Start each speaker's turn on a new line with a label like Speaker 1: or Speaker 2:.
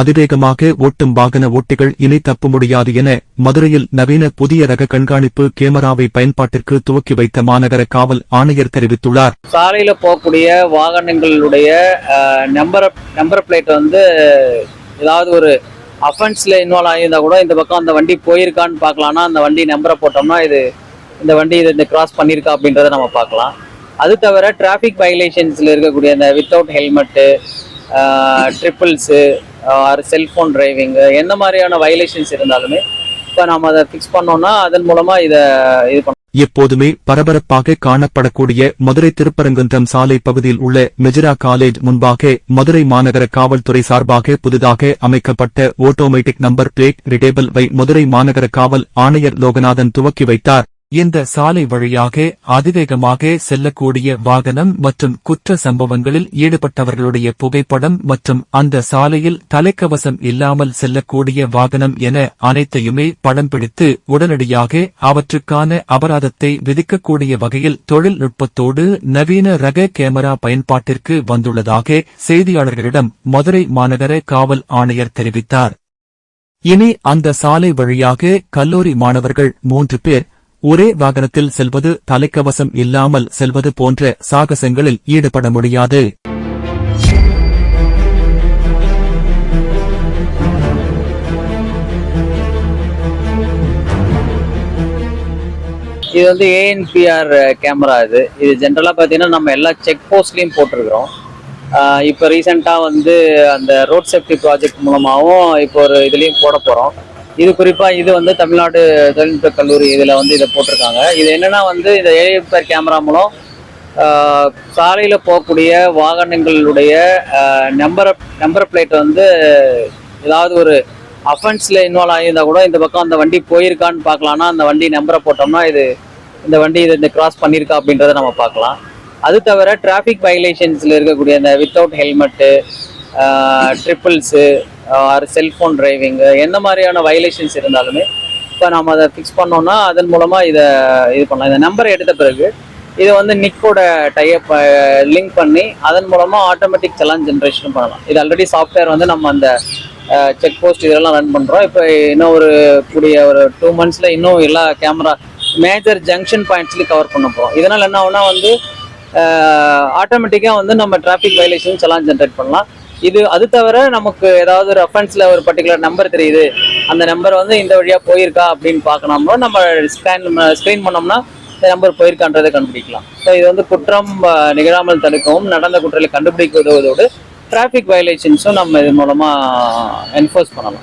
Speaker 1: அதிவேகமாக ஓட்டும் வாகன ஓட்டிகள் இனி தப்ப முடியாது என மதுரையில் நவீன புதிய ரக கண்காணிப்பு கேமராவை பயன்பாட்டிற்கு துவக்கி வைத்த மாநகர காவல் ஆணையர் தெரிவித்துள்ளார்.
Speaker 2: சாலையில போகக்கூடிய வாகனங்களுடைய நம்பர் நம்பர் பிளேட் வந்து ஏதாவது ஒரு அஃபென்ஸில் இன்வால்வ் ஆகியிருந்தா கூட இந்த பக்கம் அந்த வண்டி போயிருக்கான்னு பார்க்கலாம்னா அந்த வண்டி நம்பரை போட்டோம்னா இது இந்த வண்டி இது இந்த கிராஸ் பண்ணியிருக்கா அப்படின்றத நம்ம பார்க்கலாம். அது தவிர டிராஃபிக் வயலேஷன்ஸில் இருக்கக்கூடிய அந்த without helmet triples or cellphone driving எந்த மாதிரியான வயலேஷன்ஸ் இருந்தாலுமே இப்போ நாம் அதை ஃபிக்ஸ் பண்ணோம்னா அதன் மூலமாக இதை இது பண்ண
Speaker 1: எப்போதுமே பரபரப்பாக காணப்படக்கூடிய மதுரை திருப்பரங்குன்றம் சாலை பகுதியில் உள்ள மெஜிரா காலேஜ் முன்பாக மதுரை மாநகர காவல்துறை சார்பாக புதிதாக அமைக்கப்பட்ட ஓட்டோமேட்டிக் நம்பர் பிளேட் ரிடேபிள் வை மதுரை மாநகர காவல் ஆணையர் லோகநாதன் துவக்கி வைத்தார். இந்த சாலை வழியாக அதிவேகமாக செல்லக்கூடிய வாகனம் மற்றும் குற்ற சம்பவங்களில் ஈடுபட்டவர்களுடைய புகைப்படம் மற்றும் அந்த சாலையில் தலைக்கவசம் இல்லாமல் செல்லக்கூடிய வாகனம் என அனைத்தையுமே படம் பிடித்து உடனடியாக அவற்றுக்கான அபராதத்தை விதிக்கக்கூடிய வகையில் தொழில்நுட்பத்தோடு நவீன ரக கேமரா பயன்பாட்டிற்கு வந்துள்ளதாக செய்தியாளர்களிடம் மதுரை மாநகர காவல் ஆணையர் தெரிவித்தார். இனி அந்த சாலை வழியாக கல்லூரி மாணவர்கள் மூன்று பேர் ஒரே வாகனத்தில் செல்வது தலைக்கவசம் இல்லாமல் செல்வது போன்ற சாகசங்களில் ஈடுபட முடியாது.
Speaker 2: இது வந்து ஏஎன்பிஆர் கேமரா இது. இது ஜென்ரலாக பார்த்தீங்கன்னா நம்ம எல்லா செக் போஸ்ட்லேயும் போட்டிருக்கிறோம். ஆஹ் இப்போ ரீசெண்டாக வந்து அந்த ரோட் சேஃப்டி ப்ராஜெக்ட் மூலமாகவும் இப்போ ஒரு இதுலேயும் போட போகிறோம் இது குறிப்பாக இது வந்து தமிழ்நாடு தொழில்நுட்ப கல்லூரி இதில் வந்து இதை போட்டிருக்காங்க. இது என்னன்னா வந்து இந்த ஏஐ கேமரா மூலம் சாலையில் போகக்கூடிய வாகனங்களுடைய நம்பர் நம்பர் பிளேட் வந்து ஏதாவது ஒரு அஃபென்ஸில் இன்வால்வ் ஆகியிருந்தால் கூட இந்த பக்கம் அந்த வண்டி போயிருக்கான்னு பார்க்கலான்னா அந்த வண்டி நம்பரை போட்டோம்னா இது இந்த வண்டி இது இந்த கிராஸ் பண்ணியிருக்கா அப்படின்றத நம்ம பார்க்கலாம். அது தவிர டிராஃபிக் வயலேஷன்ஸில் இருக்கக்கூடிய இந்த without helmet triples or cellphone driving எந்த மாதிரியான வயலேஷன்ஸ் இருந்தாலுமே இப்போ நம்ம அதை ஃபிக்ஸ் பண்ணோம்னா அதன் மூலமாக இதை இது பண்ணலாம். இந்த நம்பரை எடுத்த பிறகு இதை வந்து நிக்கோட டைப் லிங்க் பண்ணி அதன் மூலமாக ஆட்டோமேட்டிக் செலான் ஜென்ரேஷன் பண்ணலாம். இது ஆல்ரெடி சாஃப்ட்வேர் வந்து நம்ம அந்த செக் போஸ்ட் இதெல்லாம் ரன் பண்ணுறோம் இப்போ இன்னும் ஒரு கூடிய ஒரு டூ மந்த்ஸில் இன்னும் எல்லா கேமரா மேஜர் ஜங்ஷன் பாயிண்ட்ஸ்லையும் கவர் பண்ண போகிறோம் இதனால் என்ன ஆகுனா வந்து ஆட்டோமேட்டிக்காக வந்து நம்ம டிராஃபிக் வயலேஷன்ஸ் செலான் ஜென்ரேட் பண்ணலாம். இது அது தவிர நமக்கு ஏதாவது ஒரு ரெஃபரன்ஸில் ஒரு பர்டிகுலர் நம்பர் தெரியுது. அந்த நம்பர் வந்து இந்த வழியாக போயிருக்கா அப்படின்னு பார்க்கணும்னா நம்ம ஸ்கேன் ஸ்க்ரீன் பண்ணோம்னா இந்த நம்பர் போயிருக்கான்றதை கண்டுபிடிக்கலாம். ஸோ இது வந்து குற்றம் நிகழாமல் தடுக்கவும் நடந்த குற்றங்களை கண்டுபிடிக்க உதவுவதோடு டிராஃபிக் வயலேஷன்ஸும் நம்ம இது மூலமாக என்ஃபோர்ஸ் பண்ணலாம்.